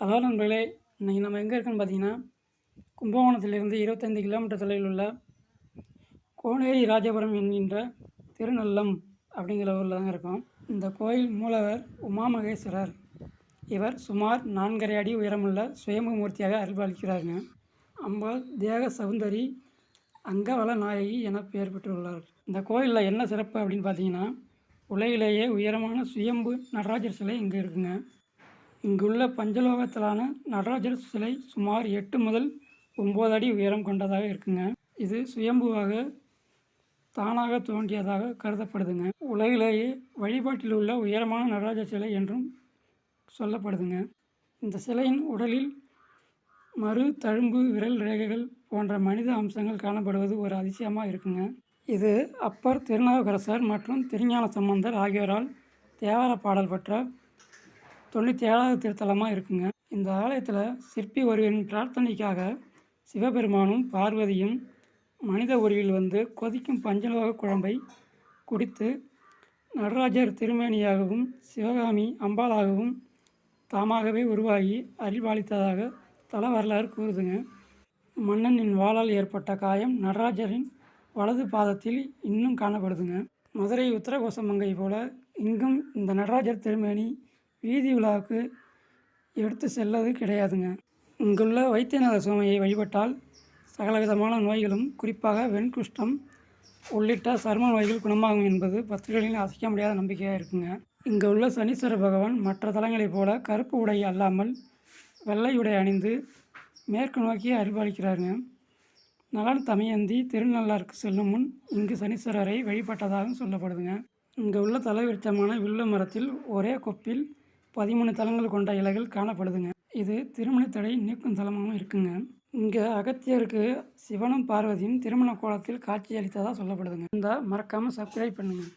Hello நண்பர்களே இன்றைக்கி நம்ம எங்கே இருக்கோன்னு பார்த்தீங்கன்னா கும்பகோணத்திலிருந்து இருபத்தைந்து கிலோமீட்டர் தொலைவில் உள்ள கோனேரி ராஜபுரம் என்கின்ற திருநல்லம் அப்படிங்கிற ஊரில் தாங்க இருக்கோம். இந்த கோயில் மூலவர் உமாமகேஸ்வரர். இவர் சுமார் நான்கரை அடி உயரமுள்ள சுயம்பு மூர்த்தியாக அருள்பாலிக்கிறாருங்க. அம்பாள் தேக சௌந்தரி அங்கவள நாயகி என பெயர் பெற்றுள்ளார். இந்த கோயிலில் என்ன சிறப்பு அப்படின்னு பார்த்தீங்கன்னா உலகிலேயே உயரமான சுயம்பு நடராஜர் சிலை இங்கே இருக்குங்க. இங்குள்ள பஞ்சலோகத்திலான நடராஜர் சிலை சுமார் எட்டு முதல் ஒம்பது அடி உயரம் கொண்டதாக இருக்குங்க. இது சுயம்புவாக தானாக தோன்றியதாக கருதப்படுதுங்க. உலகிலேயே வழிபாட்டில் உள்ள உயரமான நடராஜர் சிலை என்றும் சொல்லப்படுதுங்க. இந்த சிலையின் உடலில் மறு தழும்பு விரல் ரேகைகள் போன்ற மனித அம்சங்கள் காணப்படுவது ஒரு அதிசயமாக இருக்குங்க. இது அப்பர் திருநாவுக்கரசர் மற்றும் திருஞான சம்பந்தர் ஆகியோரால் தேவார பாடல் பெற்ற தொண்ணூற்றி ஏழாவது திருத்தலமாக இருக்குங்க. இந்த ஆலயத்தில் சிற்பி ஒருவரின் பிரார்த்தனைக்காக சிவபெருமானும் பார்வதியும் மனித உருவில் வந்து கொதிக்கும் பஞ்சலோக குழம்பை குடித்து நடராஜர் திருமேனியாகவும் சிவகாமி அம்பாளாகவும் தாமாகவே உருவாகி அறிவாளித்ததாக தல வரலாறு கூறுதுங்க. மன்னனின் வாளால் ஏற்பட்ட காயம் நடராஜரின் வலது பாதத்தில் இன்னும் காணப்படுதுங்க. மதுரை உத்தரகோசமங்கை போல இங்கும் இந்த நடராஜர் திருமேனி வீதி உலாவுக்கு எடுத்து செல்லது கிடையாதுங்க. இங்குள்ள வைத்தியநாத சுவாமியை வழிபட்டால் சகலவிதமான நோய்களும் குறிப்பாக வெண்குஷ்டம் உள்ளிட்ட சர்ம நோய்கள் குணமாகும் என்பது பக்தர்களின் அசைக்க முடியாத நம்பிக்கையாக இருக்குங்க. இங்கே உள்ள சனீஸ்வர பகவான் மற்ற தலங்களைப் போல கருப்பு உடை அல்லாமல் வெள்ளை உடை அணிந்து மேற்கு நோக்கி அருள்பாலிக்கிறாருங்க. நலன் தமயந்தி திருநள்ளாருக்கு செல்லும் முன் இங்கு சனீஸ்வரரை வழிபட்டதாகவும் சொல்லப்படுதுங்க. இங்கே உள்ள தலைவிருத்தமான வில்ல மரத்தில் ஒரே கொப்பில் பதிமூணு தலங்கள் கொண்ட இலைகள் காணப்படுதுங்க. இது திருமண தடை நீக்கும் தலமாகவும் இருக்குங்க. இங்கே அகத்தியருக்கு சிவனும் பார்வதியும் திருமண கோலத்தில் காட்சியளித்ததாக சொல்லப்படுதுங்க. இந்த மறக்காமல் சப்ஸ்கிரைப் பண்ணுங்கள்